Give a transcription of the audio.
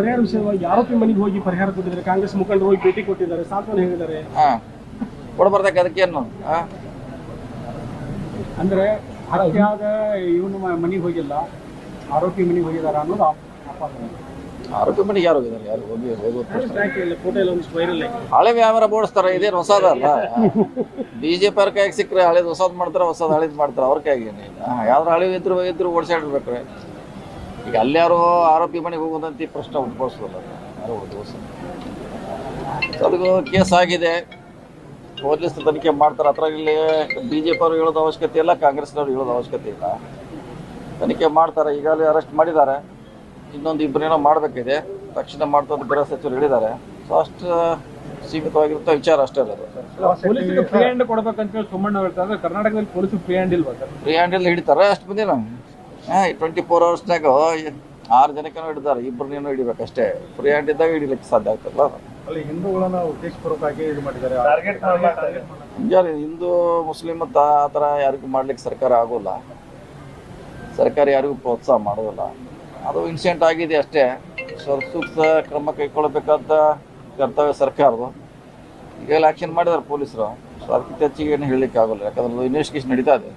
ಪರಿಹಾರ ವಿಷಯವಾಗಿ ಆರೋಪಿ ಮನೆಗೆ ಹೋಗಿ ಪರಿಹಾರ ಕೊಟ್ಟಿದ್ದಾರೆ? ಕಾಂಗ್ರೆಸ್ ಮುಖಂಡರು ಹೋಗಿ ಭೇಟಿ ಕೊಟ್ಟಿದ್ದಾರೆ ಸಾಂತ್ವನ ಹೇಳಿದ್ದಾರೆ. ಹಾ. ಕೊಡ್ಬಾರ್ದಕ್ಕೆ ಅದಕ್ಕೇನು ಹಾ. ಅಂದ್ರೆ ಹತ್ಯೆ ಆದ ಇವನು ಮನೆಗೆ ಹೋಗಿಲ್ಲ. ಆರೋಪಿ ಮನೆಗೆ ಹೋಗಿದ್ದಾರೆ ಅನ್ನೋದು ಆರೋಪಿ ಮನೆಗೆ ಯಾರು ಹೋಗಿದ್ದಾರೆ? ಯಾರು ಹೋಗಿ ಹೋಗೋದು ಹಳೆ ವ್ಯಾಪಾರ ಬೋಡಿಸ್ತಾರ ಇದೇನು ಹೊಸದಲ್ಲ ಬಿಜೆಪಿ ಅವ್ರ ಕೈಗೆ ಸಿಕ್ಕರೆ ಹಳೇದು ಹೊಸದ್ ಮಾಡ್ತಾರೆ ಹೊಸದ್ ಹಳೇದು ಮಾಡ್ತಾರ ಅವ್ರ ಕೈಗೆ ಯಾವ್ದು ಹಳೆ ಇದ್ರು ಇದ್ರು ಓಡಿಸಾಡಿರ್ಬೇಕ್ರೆ. ಈಗ ಅಲ್ಯಾರೋ ಆರೋಪಿ ಮನೆಗೆ ಹೋಗೋದಂತ ಪ್ರಶ್ನೆ ಉದ್ಭವಿಸೋಲ್ಲ ಅದಕ್ಕೂ ಕೇಸ್ ಆಗಿದೆ. ಪೊಲೀಸ್ ತನಿಖೆ ಮಾಡ್ತಾರೆ. ಹತ್ರ ಇಲ್ಲಿ ಬಿ ಜೆ ಪಿ ಅವ್ರು ಹೇಳೋದು ಅವಶ್ಯಕತೆ ಇಲ್ಲ ಕಾಂಗ್ರೆಸ್ನವ್ರು ಹೇಳೋದು ಅವಶ್ಯಕತೆ ಇಲ್ಲ. ತನಿಖೆ ಮಾಡ್ತಾರೆ. ಈಗಾಗಲೇ ಅರೆಸ್ಟ್ ಮಾಡಿದ್ದಾರೆ. ಇನ್ನೊಂದು ಇಬ್ಬರೇನೋ ಮಾಡಬೇಕಿದೆ. ತಕ್ಷಣ ಮಾಡ್ತಾ ಗೃಹ ಸಚಿವರು ಹೇಳಿದ್ದಾರೆ. ಸೊ ಅಷ್ಟು ಸೀಮಿತವಾಗಿರುತ್ತೆ ವಿಚಾರ ಅಷ್ಟೇ ಪೊಲೀಸರಿಗೆ ಫ್ರೀ ಹ್ಯಾಂಡ್ ಕೊಡ್ಬೇಕಂತ ಹೇಳಿ ಹೇಳ್ತಾರೆ ಕರ್ನಾಟಕದಲ್ಲಿ ಪೊಲೀಸ್ ಫ್ರೀ ಹ್ಯಾಂಡ್ ಇಲ್ವಾ ಫ್ರೀ ಹ್ಯಾಂಡ್ ಇಲ್ಲ ಹಿಡಿತಾರೆ. ಅಷ್ಟು ಬಂದಿಲ್ಲ ಟ್ವೆಂಟಿ ಫೋರ್ ಅವರ್ಸ್ನಾಗ ಆರು ಜನಕ್ಕೂ ಹಿಡಿದಾರೆ ಇಬ್ಬರನ್ನೇನೋ ಹಿಡಿಬೇಕಷ್ಟೇ. ಫ್ರೀ ಹ್ಯಾಂಡ್ ಇದ್ದಾಗ ಹಿಡಿಲಿಕ್ಕೆ ಸಾಧ್ಯ ಆಗ್ತಲ್ಲ ಅಲ್ಲಿ ಹಿಂದೂಗಳನ್ನ ಉದ್ದೇಶಪೂರ್ವಕವಾಗಿ ಇದು ಮಾಡಿದ್ದಾರೆ. ಯಾರು ಹಿಂದೂ ಮುಸ್ಲಿಂ ಅಂತ ಆ ಥರ ಯಾರಿಗೂ ಮಾಡ್ಲಿಕ್ಕೆ ಸರ್ಕಾರ ಆಗೋಲ್ಲ. ಸರ್ಕಾರ ಯಾರಿಗೂ ಪ್ರೋತ್ಸಾಹ ಮಾಡೋದಿಲ್ಲ. ಅದು ಇನ್ಸಿಡೆಂಟ್ ಆಗಿದೆ ಅಷ್ಟೇ. ಸ್ವಲ್ಪ ಸೂಕ್ತ ಕ್ರಮ ಕೈಗೊಳ್ಳಬೇಕಾದ ಕರ್ತವ್ಯ ಸರ್ಕಾರದು ಈಗೆಲ್ಲ ಆಕ್ಷನ್ ಮಾಡಿದ್ದಾರೆ ಪೊಲೀಸರು. ಸೊ ಅದಕ್ಕಿಂತ ಹೆಚ್ಚಿಗೆ ಏನು ಹೇಳಲಿಕ್ಕೆ ಆಗೋಲ್ಲ ಯಾಕಂದ್ರೆ ಇನ್ವೆಸ್ಟಿಗೇಷನ್ ನಡೀತಾ ಇದೆ.